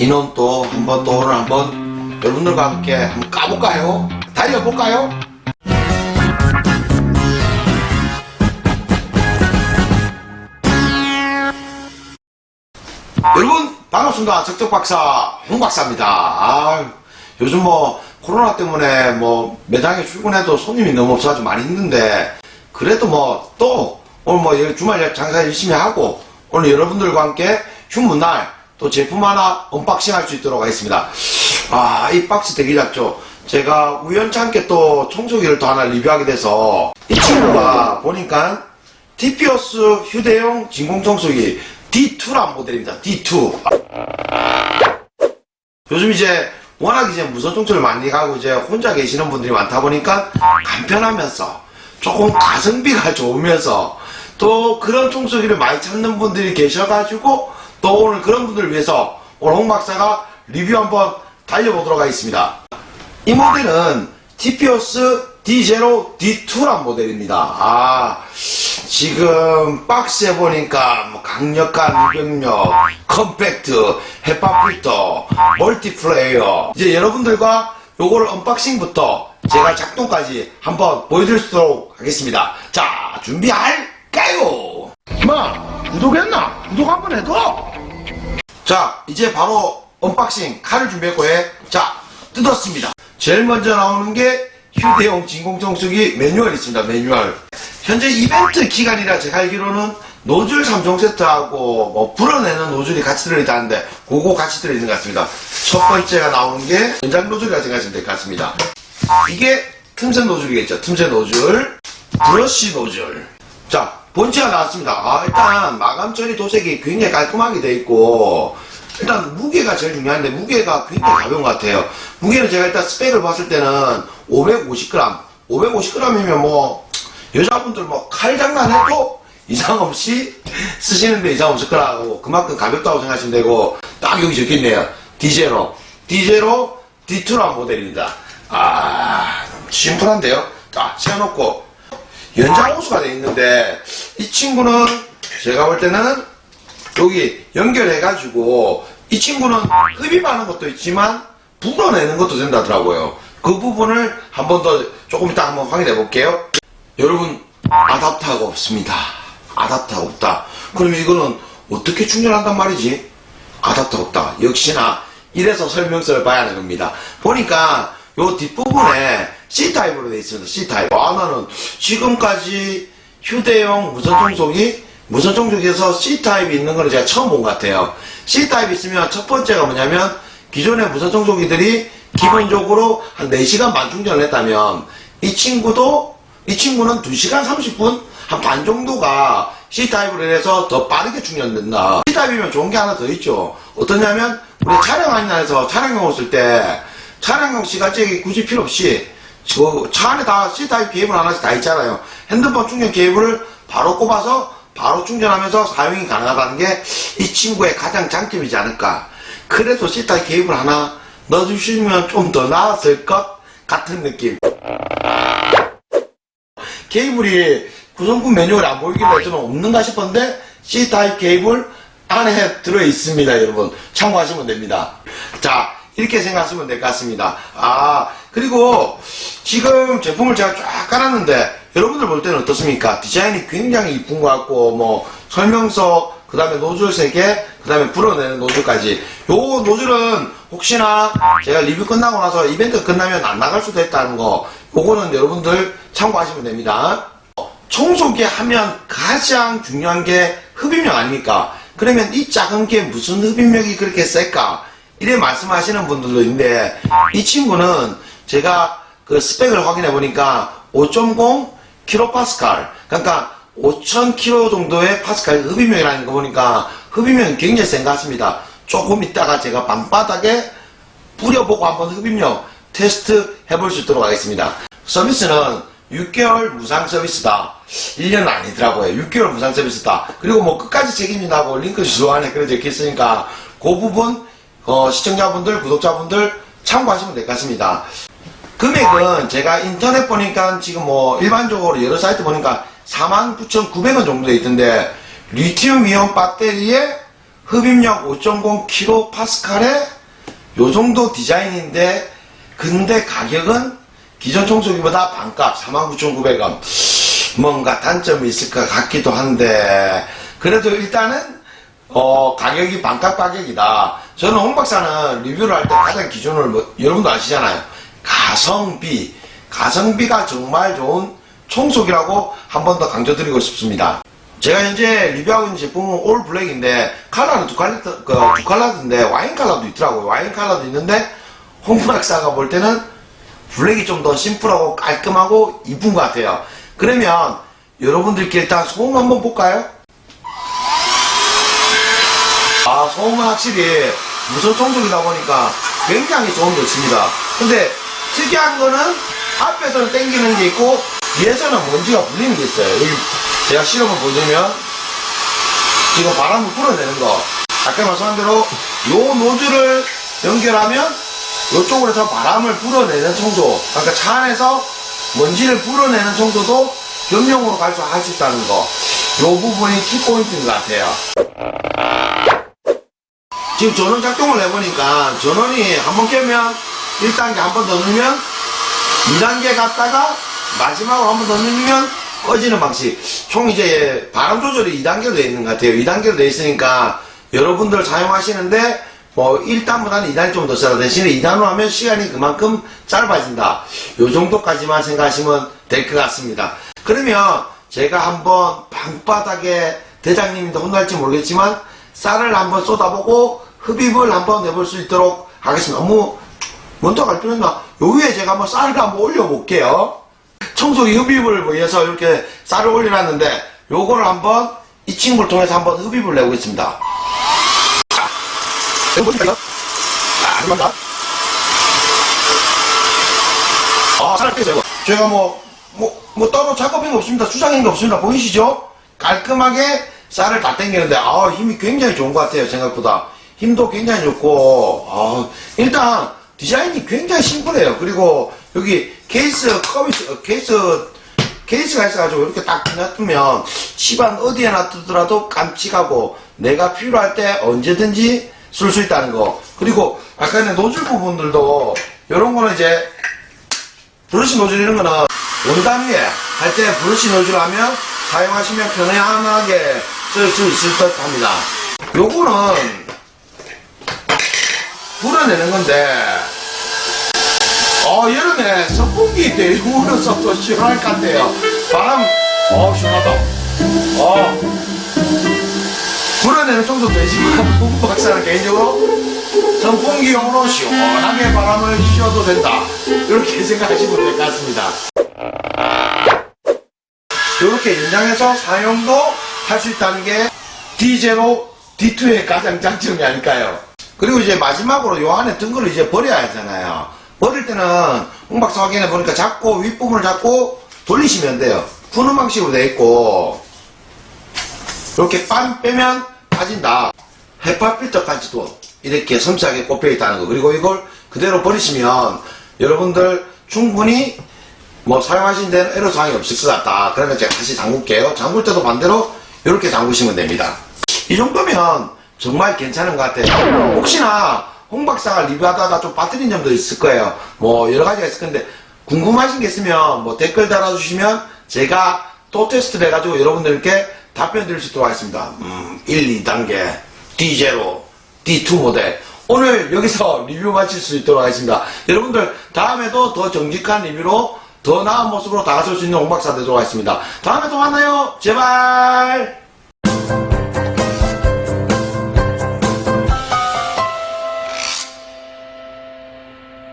이놈 또 한번 또 오늘 한번 여러분들과 함께 한번 까볼까요? 달려볼까요? 여러분 반갑습니다. 적적박사 홍박사입니다. 아유, 요즘 뭐 코로나 때문에 뭐 매장에 출근해도 손님이 너무 없어가지고 많이 힘든데 그래도 뭐 또 오늘 뭐 주말 장사 열심히 하고 오늘 여러분들과 함께 휴무 날 또 제품 하나 언박싱 할 수 있도록 하겠습니다. 아, 이 박스 되게 작죠? 제가 우연찮게 또 청소기를 또 하나 리뷰하게 돼서 이 친구가 보니까 TPOS 휴대용 진공청소기 D2란 모델입니다. D2. 요즘 이제 워낙 이제 무선 청소를 많이 가고 이제 혼자 계시는 분들이 많다 보니까 간편하면서 조금 가성비가 좋으면서 또 그런 청소기를 많이 찾는 분들이 계셔가지고 또 오늘 그런 분들을 위해서 오늘 홍 박사가 리뷰 한번 달려보도록 하겠습니다. 이 모델은 TPOS D0 D2란 모델입니다. 아, 지금 박스에 보니까 뭐 강력한 이병력, 컴팩트, 헤파 필터, 멀티플레이어. 이제 여러분들과 요거를 언박싱부터 제가 작동까지 한번 보여드리도록 하겠습니다. 자, 준비할까요? 마, 구독했나? 구독 한번 해도! 자, 이제 바로 언박싱 칼을 준비했고, 해. 자, 뜯었습니다. 제일 먼저 나오는 게 휴대용 진공청소기 매뉴얼이 있습니다. 매뉴얼. 현재 이벤트 기간이라 제가 알기로는 노즐 3종 세트하고 뭐 불어내는 노즐이 같이 들어있다는데 그거 같이 들어있는 것 같습니다. 첫 번째가 나오는 게 연장 노즐이라 생각하시면 될 것 같습니다. 이게 틈새 노즐이겠죠. 틈새 노즐, 브러쉬 노즐. 자, 본체가 나왔습니다. 아, 일단 마감 처리 도색이 굉장히 깔끔하게 돼 있고 일단 무게가 제일 중요한데 무게가 굉장히 가벼운 것 같아요. 무게는 제가 일단 스펙을 봤을 때는 550g. 550g이면 뭐 여자분들 뭐 칼 장난해도 이상 없이 쓰시는데 이상 없을 거라고 그만큼 가볍다고 생각하시면 되고 딱 여기 적혀있네요. D0. D0 D2란 모델입니다. 아 심플한데요. 자 세워놓고 연장 호수가 돼 있는데 이 친구는 제가 볼 때는 여기 연결해 가지고 이 친구는 흡입하는 것도 있지만 불어내는 것도 된다더라고요. 그 부분을 한 번 더 조금 이따 한번 확인해 볼게요. 여러분 아답터가 없습니다. 아답터가 없다. 그러면 이거는 어떻게 충전한단 말이지? 아답터 없다. 역시나 이래서 설명서를 봐야 하는 겁니다. 보니까 요 뒷부분에 C타입으로 되어 있습니다. C타입. 아, 나는 지금까지 휴대용 무선 청소기, 무선 청소기에서 C타입이 있는 거는 제가 처음 본 것 같아요. C타입이 있으면 첫 번째가 뭐냐면 기존의 무선 청소기들이 기본적으로 한 4시간 반 충전을 했다면 이 친구도 이 친구는 2시간 30분 한 반 정도가 C타입으로 해서 더 빠르게 충전된다. C타입이면 좋은 게 하나 더 있죠. 어떠냐면 우리 촬영하는 날에서 촬영용 쓸때 촬영용 시간제기 굳이 필요 없이 저 차 안에 다 C타입 케이블 하나씩 다 있잖아요. 핸드폰 충전 케이블을 바로 꼽아서 바로 충전하면서 사용이 가능하다는 게 이 친구의 가장 장점이지 않을까. 그래도 C타입 케이블 하나 넣어주시면 좀 더 나았을 것 같은 느낌. 케이블이 구성품 매뉴얼이 안 보이길래 저는 없는가 싶었는데 C타입 케이블 안에 들어 있습니다, 여러분. 참고하시면 됩니다. 자, 이렇게 생각하시면 될 것 같습니다. 아, 그리고 지금 제품을 제가 쫙 깔았는데 여러분들 볼 때는 어떻습니까? 디자인이 굉장히 이쁜 것 같고, 뭐, 설명서, 그 다음에 노즐 3개, 그 다음에 불어내는 노즐까지. 요 노즐은 혹시나 제가 리뷰 끝나고 나서 이벤트 끝나면 안 나갈 수도 있다는 거, 요거는 여러분들 참고하시면 됩니다. 청소기 하면 가장 중요한 게 흡입력 아닙니까? 그러면 이 작은 게 무슨 흡입력이 그렇게 셀까? 이래 말씀하시는 분들도 있는데 이 친구는 제가 그 스펙을 확인해 보니까 5.0 킬로파스칼 그러니까 5,000 킬로 정도의 파스칼 흡입력이라는 거 보니까 흡입력이 굉장히 센 것 같습니다. 조금 있다가 제가 밤바닥에 뿌려보고 한번 흡입력 테스트 해볼 수 있도록 하겠습니다. 서비스는 6개월 무상 서비스다. 1년은 아니더라고요. 6개월 무상 서비스다. 그리고 뭐 끝까지 책임진다고 링크 주소 안에 그래 적혀 있으니까 그 부분 어, 시청자분들, 구독자분들 참고하시면 될 것 같습니다. 금액은 제가 인터넷 보니까 지금 뭐 일반적으로 여러 사이트 보니까 49,900원 정도 돼 있던데 리튬 이온 배터리에 흡입력 5.0kPa의 요 정도 디자인인데 근데 가격은 기존 청소기보다 반값 49,900원 뭔가 단점이 있을 것 같기도 한데 그래도 일단은 어, 가격이 반값 가격이다. 저는 홍 박사는 리뷰를 할 때 가장 기준을 뭐, 여러분도 아시잖아요. 가성비. 가성비가 정말 좋은 청소기라고 한 번 더 강조드리고 싶습니다. 제가 현재 리뷰하고 있는 제품은 올 블랙인데 컬러는 두 컬러, 그, 두 컬러인데 와인 컬러도 있더라고요. 와인 컬러도 있는데 홍 박사가 볼 때는 블랙이 좀 더 심플하고 깔끔하고 이쁜 것 같아요. 그러면 여러분들께 일단 소음 한번 볼까요? 아, 소음은 확실히 무선 청소기다 보니까 굉장히 소음이 좋습니다. 근데 특이한 거는 앞에서는 땡기는 게 있고 뒤에서는 먼지가 불리는 게 있어요. 여기 제가 실험을 보여드리면 지금 바람을 불어내는 거. 아까 말씀한 대로 요 노즐을 연결하면 이쪽으로 해서 바람을 불어내는 청소. 그러니까 차 안에서 먼지를 불어내는 청소도 겸용으로 갈수 할 수 있다는 거. 요 부분이 키포인트인 것 같아요. 지금 전원 작동을 해보니까 전원이 한번 켜면 1단계 한 번 더 누르면 2단계 갔다가 마지막으로 한 번 더 누르면 꺼지는 방식. 총 이제 바람 조절이 2단계로 되어 있는 것 같아요. 2단계로 되어 있으니까 여러분들 사용하시는데 뭐 1단보다는 2단이 좀더 써라. 대신에 2단으로 하면 시간이 그만큼 짧아진다. 요 정도까지만 생각하시면 될 것 같습니다. 그러면 제가 한번 방바닥에 대장님도 혼날지 모르겠지만 쌀을 한번 쏟아보고 흡입을 한번 내볼 수 있도록 하겠습니다. 뭐 먼저 갈 필요는 요 위에 제가 한번 쌀을 한번 올려볼게요. 청소기 흡입을 위해서 이렇게 쌀을 올려놨는데 요거를 한번 이 친구를 통해서 한번 흡입을? 자, 한번 아, 쌀을. 이거. 제가 뭐, 뭐, 뭐 따로 작업인 거 없습니다. 수장인 거 없습니다. 보이시죠? 깔끔하게 쌀을 다 당기는데, 아, 힘이 굉장히 좋은 것 같아요. 생각보다. 힘도 굉장히 좋고, 아, 일단 디자인이 굉장히 심플해요. 그리고 여기 케이스, 있- 어, 케이스, 케이스가 있어가지고 이렇게 딱 놔두면 집안 어디에 놔두더라도 깜찍하고 내가 필요할 때 언제든지 쓸 수 있다는 거. 그리고 아까 전에 노즐 부분들도 이런 거는 이제 브러쉬 노즐 이런 거는 원단 위에 할 때 브러쉬 노즐 하면 사용하시면 편안하게 쓸 수 있을 듯 합니다. 요거는 불어내는 건데 어 여름에 선풍기 대용으로서 또 시원할 것 같아요. 바람 어 시원하다. 어 불어내는 정도 되지만 홍 박사는 개인적으로 선풍기용으로 시원하게 바람을 쉬어도 된다. 이렇게 생각하시면 될 것 같습니다. 이렇게 연장해서 사용도 할 수 있다는 게 D0, D2의 가장 장점이 아닐까요? 그리고 이제 마지막으로 요 안에 든 거를 이제 버려야 하잖아요. 버릴 때는 홍 박사 확인해 보니까 잡고 윗부분을 잡고 돌리시면 돼요. 푸는 방식으로 돼 있고 이렇게 빤 빼면 빠진다. 헤파 필터까지도 이렇게 섬세하게 꼽혀 있다는 거. 그리고 이걸 그대로 버리시면 여러분들 충분히 뭐 사용하신 데는 애로사항이 없을 것 같다. 그러면 제가 다시 잠글게요. 잠글 때도 반대로 이렇게 잠그시면 됩니다. 이 정도면 정말 괜찮은 것 같아요. 혹시나 홍 박사가 리뷰하다가 좀 빠뜨린 점도 있을 거예요. 뭐 여러 가지가 있을 건데 궁금하신 게 있으면 뭐 댓글 달아주시면 제가 또 테스트를 해가지고 여러분들께 답변 드릴 수 있도록 하겠습니다. 음, 1, 2단계, D0, D2 모델. 오늘 여기서 리뷰 마칠 수 있도록 하겠습니다. 여러분들 다음에도 더 정직한 리뷰로 더 나은 모습으로 다가설 수 있는 홍 박사 되도록 하겠습니다. 다음에 또 만나요. 제발.